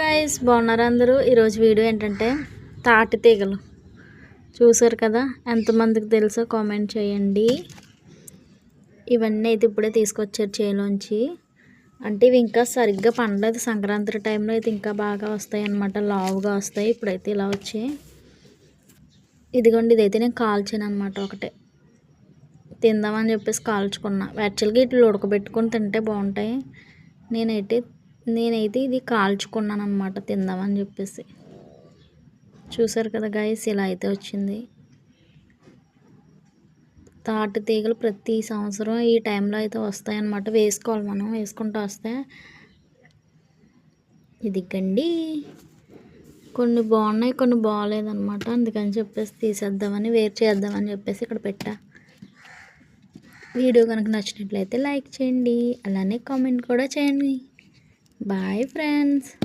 Guys బాగున్నారు అందరూ? ఈరోజు వీడియో ఏంటంటే తాటి తీగలు. చూసారు కదా? ఎంతమందికి తెలుసో కామెంట్ చేయండి. ఇవన్నీ అయితే ఇప్పుడే తీసుకొచ్చారు చేలోంచి అంటే ఇవి ఇంకా సరిగ్గా పండలేదు. సంక్రాంతి టైంలో అయితే ఇంకా బాగా వస్తాయి అన్నమాట. లావుగా వస్తాయి. ఇప్పుడైతే ఇలా వచ్చాయి ఇదిగోండి ఇదైతే నేను కాల్చాను అనమాట ఒకటే. తిందామని చెప్పేసి కాల్చుకున్నా. యాక్చువల్గా ఇట్లా ఉడకబెట్టుకొని తింటే బాగుంటాయి. నేనైతే నేనైతే ఇది కాల్చుకున్నాను అనమాట తిందామని చెప్పేసి. చూసారు కదా గాయస్ ఇలా అయితే వచ్చింది. తాటి తీగలు ప్రతి సంవత్సరం ఈ టైంలో అయితే వస్తాయన్నమాట. వేసుకోవాలి మనం వేసుకుంటూ వస్తే. ఇది గండి. కొన్ని బాగున్నాయి కొన్ని బాగాలేదన్నమాట. అందుకని చెప్పేసి తీసేద్దామని వేరు చేద్దామని చెప్పేసి ఇక్కడ పెట్టా. వీడియో కనుక నచ్చినట్లయితే లైక్ చేయండి అలానే కామెంట్ కూడా చేయండి. Bye friends.